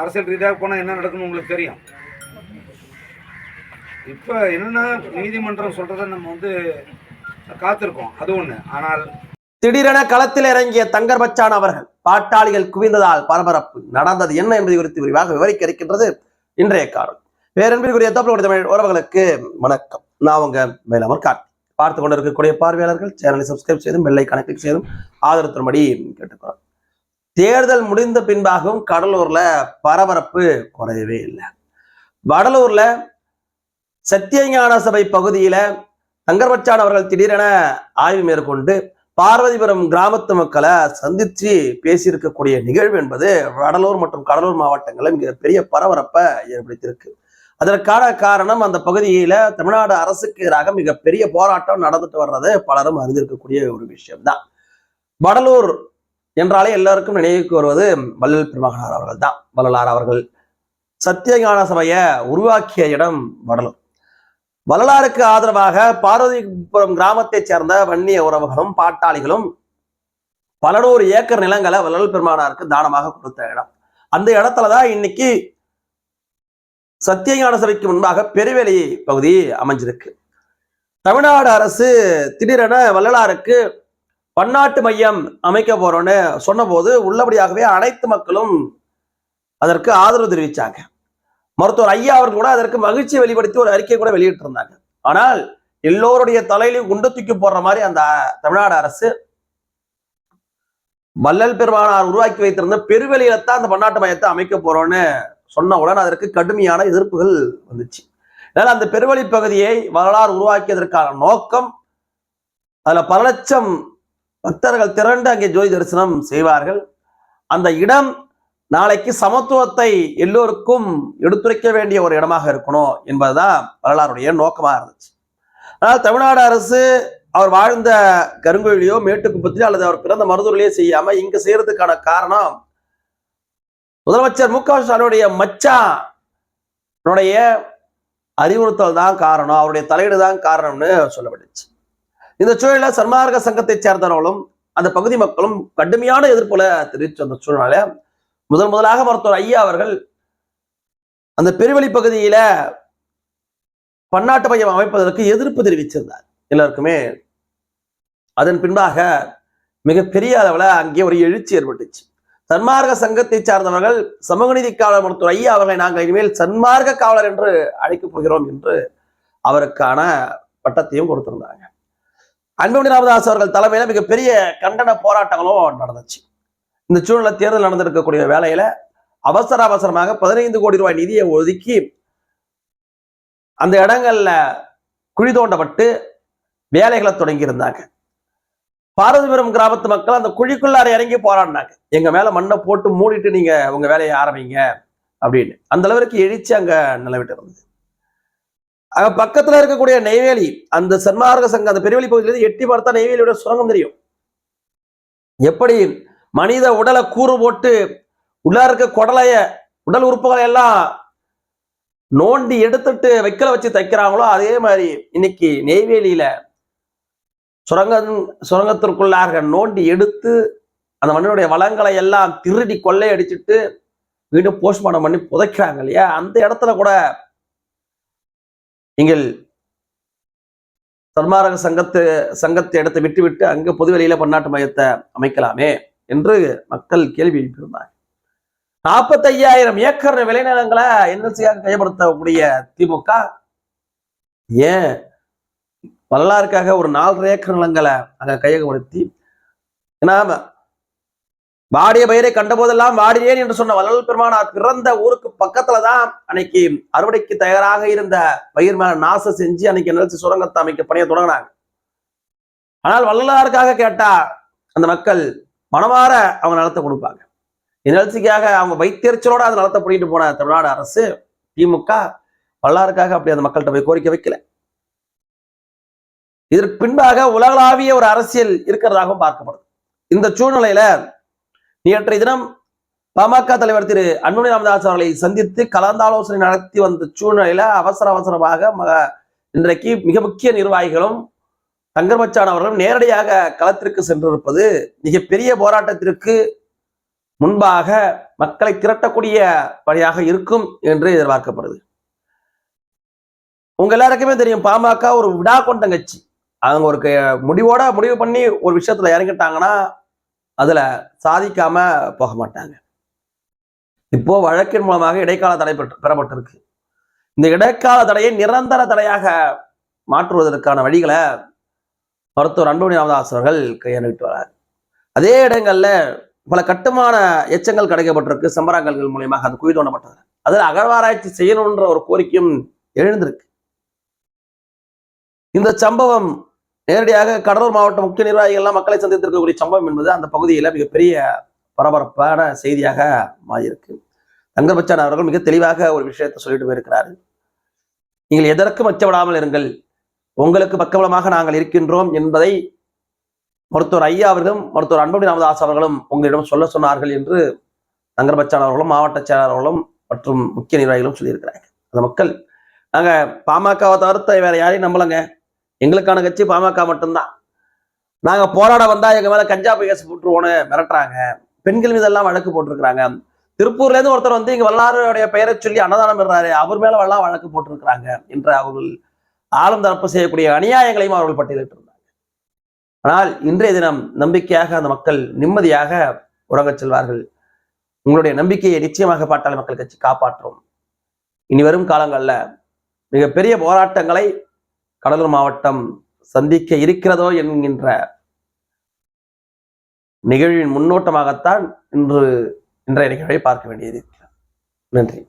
அரசியல் ரீதியாக போனால் என்ன நடக்கும்னு உங்களுக்கு தெரியும். இப்போ என்னன்னா நீதிமன்றம் சொல்கிறத நம்ம வந்து காத்திருக்கோம். அது ஒன்று ஆனால் திடீரென களத்தில் இறங்கிய தங்கர் பச்சான் அவர்கள் பாட்டாளிகள் குவிந்ததால் பரபரப்பு நடந்தது என்ன என்பது குறித்து விரிவாக விவரிக்க இருக்கின்றது இன்றைய காரணம் பேரன்பிற்குரிய தப்பு தமிழ் உறவுகளுக்கு வணக்கம். நான் உங்க மேலமர் கார்த்தி பார்த்து கொண்டிருக்கக்கூடிய பார்வையாளர்கள் சேனலை சப்ஸ்கிரைப் செய்தும் பெல்லை கணக்கில் செய்தும் ஆதரவு தரும்படி கேட்டுக்கிறோம் தேர்தல் முடிந்த பின்பாகவும் கடலூர்ல பரபரப்பு குறையவே இல்லை. வடலூர்ல சத்தியஞான சபை பகுதியில தங்கர்பச்சான் அவர்கள் திடீரென ஆய்வு மேற்கொண்டு பார்வதிபுரம் கிராமத்து மக்களை சந்தித்து பேசியிருக்கக்கூடிய நிகழ்வு என்பது வடலூர் மற்றும் கடலூர் மாவட்டங்களில் மிக பெரிய பரபரப்பை ஏற்படுத்தியிருக்கு. அதற்கான காரணம் அந்த பகுதியில தமிழ்நாடு அரசுக்கு எதிராக மிகப்பெரிய போராட்டம் நடந்துட்டு வர்றது பலரும் அறிந்திருக்கக்கூடிய ஒரு விஷயம்தான். வடலூர் என்றாலே எல்லாருக்கும் நினைவுக்கு வருவது வள்ளல் பெருமகனார் அவர்கள் தான் வள்ளலார் அவர்கள் சத்தியஞான சபையை உருவாக்கிய இடம் வடலூர். வள்ளலாருக்கு ஆதரவாக பார்வதிபுரம் கிராமத்தைச் சேர்ந்த வன்னிய உறவுகளும் பாட்டாளிகளும் பல நூறு ஏக்கர் நிலங்களை வள்ளல் பெருமானாருக்கு தானமாக கொடுத்த இடம். அந்த இடத்துலதான் இன்னைக்கு சத்தியஞான சபைக்கு முன்பாக பெருவெளி பகுதி அமைஞ்சிருக்கு. தமிழ்நாடு அரசு திடீரென வள்ளலாருக்கு பன்னாட்டு மையம் அமைக்க போறோம்னு சொன்னபோது உள்ளபடியாகவே அனைத்து மக்களும் அதற்கு ஆதரவு தெரிவிச்சாங்க. மருத்துவர் ஐயா அவர்கள் கூட அதற்கு மகிழ்ச்சியை வெளிப்படுத்தி ஒரு அறிக்கை கூட வெளியிட்டிருந்தாங்க. ஆனால் எல்லோருடைய தலையிலையும் குண்டு தூக்கி போடுற மாதிரி அந்த தமிழ்நாடு அரசு வள்ளல் பெருமானார் உருவாக்கி வைத்திருந்த பெருவெளியில தான் அந்த பன்னாட்டு மையத்தை அமைக்க போறோம்னு சொன்னவுடன் அதற்கு கடுமையான எதிர்ப்புகள் வந்துச்சு. அதனால அந்த பெருவழி பகுதியை வரலாறு உருவாக்கியதற்கான நோக்கம் அதுல பல லட்சம் பக்தர்கள் திரண்டு அங்கே ஜோதி தரிசனம் செய்வார்கள். அந்த இடம் நாளைக்கு சமத்துவத்தை எல்லோருக்கும் எடுத்துரைக்க வேண்டிய ஒரு இடமாக இருக்கணும் என்பதுதான் வரலாறுடைய நோக்கமாக இருந்துச்சு. ஆனால் தமிழ்நாடு அரசு அவர் வாழ்ந்த கருங்கோயிலையோ மேட்டுக்குப்பத்திலோ அல்லது அவர் பிறந்த மருதூரிலேயே செய்யாம இங்க செய்யறதுக்கான காரணம் முதலமைச்சர் மு க ஸ்டாலினுடைய மச்சானுடைய அறிவுறுத்தல் தான் காரணம் அவருடைய தலையீடு தான் காரணம்னு சொல்லப்பட்டுச்சு. இந்த சூழல சன்மார்க்க சங்கத்தை சேர்ந்தவர்களும் அந்த பகுதி மக்களும் கடுமையான எதிர்ப்புல தெரிவிச்சு அந்த சூழ்நிலை முதன் முதலாக மருத்துவர் ஐயா அவர்கள் அந்த பெருவெளி பகுதியில பன்னாட்டு மையம் அமைப்பதற்கு எதிர்ப்பு தெரிவிச்சிருந்தார். எல்லாருக்குமே அதன் பின்பாக மிகப்பெரிய அளவுல அங்கே ஒரு எழுச்சி ஏற்பட்டுச்சு. சன்மார்க்க சங்கத்தை சார்ந்தவர்கள் சமூக நீதி காவலர் மருத்துவர் ஐயா அவர்களை நாங்கள் இனிமேல் சன்மார்க்க காவலர் என்று அழைக்கப் போகிறோம் என்று அவருக்கான பட்டத்தையும் கொடுத்திருந்தாங்க. அன்புமணி ராமதாஸ் அவர்கள் தலைமையில மிகப்பெரிய கண்டன போராட்டங்களும் நடந்துச்சு. இந்த சூழ்நிலை தேர்தல் நடந்திருக்கக்கூடிய வேலையில அவசர அவசரமாக பதினைந்து கோடி ரூபாய் நிதியை ஒதுக்கி அந்த இடங்கள்ல குழி தோண்டப்பட்டு வேலைகளை தொடங்கி இருந்தாங்க பாரதிபுரம் கிராமத்து மக்கள் அந்த குழிக்குள்ளார இறங்கி போராடினாங்க. எங்க மேல மண்ணை போட்டு மூடிட்டு நீங்க உங்க வேலையை ஆரம்பிங்க அப்படின்னு. அந்த அளவிற்கு எழுச்சி அங்க நிலவிட்டு இருந்தது. பக்கத்துல இருக்கக்கூடிய நெய்வேலி அந்த சன்மார்க்க சங்கம் அந்த பெருவெளி பகுதியிலிருந்து எட்டி பார்த்தா நெய்வேலியோட சுரங்கம் தெரியும். எப்படி மனித உடலை கூறு போட்டு உள்ள இருக்க குடலைய உடல் உறுப்புகளை எல்லாம் நோண்டி எடுத்துட்டு வைக்கல வச்சு தைக்கிறாங்களோ அதே மாதிரி இன்னைக்கு நெய்வேலியில சுரங்கம் சுரங்கத்திற்குள்ளாக நோண்டி எடுத்து அந்த மண்ணினுடைய வளங்களை எல்லாம் திருடி கொள்ளையடிச்சிட்டு மீண்டும் போஸ்ட்மார்ட்டம் பண்ணி புதைக்கிறாங்க இல்லையா? அந்த இடத்துல கூட நீங்கள் சன்மார்க்க சங்கத்து சங்கத்தை இடத்தை விட்டு விட்டு பொதுவெளியில பன்னாட்டு மையத்தை அமைக்கலாமே என்று மக்கள் கேள்வி எழுப்பியிருந்தாங்க நாற்பத்தையாயிரம் ஏக்கர் விளைநிலங்களை என்எல்சியாக கையப்படுத்தக்கூடிய திமுக ஏன் வரலாறுக்காக ஒரு நாலரை ஏக்கர் நிலங்களை அங்க கையகப்படுத்தி? ஏன்னா வாடிய பயிரை கண்டபோதெல்லாம் வாடினேன் என்று சொன்ன வள்ளல் பெருமானார் பிறந்த ஊருக்கு பக்கத்துல தான் அன்னைக்கு அறுவடைக்கு தயாராக இருந்த பயிர் மேல நாசம் செஞ்சு அன்னைக்கு நிலச்சி சுரங்கத்தை அமைக்க பணியை தொடங்கினாங்க. ஆனால் வள்ளலாருக்காக கேட்டா அந்த மக்கள் மனமாற அவங்க நிலத்தை கொடுப்பாங்க. நிலச்சிக்காக அவங்க வைத்தறிச்சலோட அந்த நிலத்தை பிடிக்கிட்டு போன தமிழ்நாடு அரசு திமுக வல்லாருக்காக அப்படி அந்த மக்கள்கிட்ட போய் கோரிக்கை வைக்கல. இதற்கு பின்பாக உலகளாவிய ஒரு அரசியல் இருக்கிறதாகவும் பார்க்கப்படுது. இந்த சூழ்நிலையில நேற்றைய தினம் பாமக தலைவர் திரு அன்புமணி ராமதாஸ் அவர்களை சந்தித்து கலந்தாலோசனை நடத்தி வந்த சூழ்நிலையில அவசர அவசரமாக இன்றைக்கு மிக முக்கிய நிர்வாகிகளும் தங்கர்பச்சான் அவர்களும் நேரடியாக களத்திற்கு சென்றிருப்பது மிகப்பெரிய போராட்டத்திற்கு முன்பாக மக்களை திரட்டக்கூடிய வழியாக இருக்கும் என்று எதிர்பார்க்கப்படுது. உங்க எல்லாருக்குமே தெரியும் பாமக ஒரு விடா கொண்ட கட்சி. அவங்க ஒரு க- முடிவோட முடிவு பண்ணி ஒரு விஷயத்துல இறங்கிட்டாங்கன்னா அதுல சாதிக்காம போக மாட்டாங்க. இப்போ வழக்கின் மூலமாக இடைக்கால தடை பெற்று- பெறப்பட்டிருக்கு. இந்த இடைக்கால தடையை நிரந்தர தடையாக மாற்றுவதற்கான வழிகளை மருத்துவர் அன்புமணி ராமதாஸ் அவர்கள் கையாண்டுட்டு வரார் அதே இடங்கள்ல பல கட்டுமான எச்சங்கள் கிடைக்கப்பட்டிருக்கு சம்பராங்கல்கள் மூலியமாக அது குவி தோண்டப்பட்டது அதில் அகழ்வாராய்ச்சி செய்யணுன்ற ஒரு கோரிக்கையும் எழுந்திருக்கு. இந்த சம்பவம் நேரடியாக கடலூர் மாவட்ட முக்கிய நிர்வாகிகள் எல்லாம் மக்களை சந்தித்திருக்கக்கூடிய சம்பவம் என்பது அந்த பகுதியில் மிகப்பெரிய பரபரப்பான செய்தியாக மாறியிருக்கு. தங்கர்பச்சான் அவர்கள் மிக தெளிவாக ஒரு விஷயத்தை சொல்லிட்டு போயிருக்கிறாரு. நீங்கள் எதற்கும் அச்சப்படாமல் இருங்கள். உங்களுக்கு பக்கபலமாக நாங்கள் இருக்கின்றோம் என்பதை மருத்துவர் ஐயா அவர்களும் மருத்துவர் அன்புமணி ராமதாஸ் அவர்களும் உங்களிடம் சொல்ல சொன்னார்கள் என்று தங்கர்பச்சான் அவர்களும் மாவட்ட செயலாளர்களும் மற்றும் முக்கிய நிர்வாகிகளும் சொல்லியிருக்கிறாங்க அந்த மக்கள் நாங்கள் பாமகவை தவிர்த்த வேற யாரையும் நம்பலங்க. எங்களுக்கான கட்சி பாமக மட்டும்தான். நாங்க போராட வந்தா எங்க மேல கஞ்சா கேஸ் போட்டுருவோன்னு மிரட்டுறாங்க. பெண்கள் மீதெல்லாம் வழக்கு போட்டிருக்கிறாங்க. திருப்பூர்ல இருந்து ஒருத்தர் வந்து இங்க வல்லாருடைய பெயரை சொல்லி அன்னதானம் பெறாரு. அவர் மேல வல்லா வழக்கு போட்டிருக்கிறாங்க என்று அவர்கள் ஆளும் தரப்பு செய்யக்கூடிய அநியாயங்களையும் அவர்கள் பட்டியலிட்டிருந்தாங்க. ஆனால் இன்றைய தினம் நம்பிக்கையாக அந்த மக்கள் நிம்மதியாக உறங்கச் செல்வார்கள். உங்களுடைய நம்பிக்கையை நிச்சயமாக பாட்டாளி மக்கள் கட்சி காப்பாற்றும். இனி வரும் காலங்களில் மிகப்பெரிய போராட்டங்களை கடலூர் மாவட்டம் சந்திக்க இருக்கிறதோ என்கின்ற நிகழ்வின் முன்னோட்டமாகத்தான் இன்று இன்றைய நிகழ்வை பார்க்க வேண்டியது இருக்கிறது. நன்றி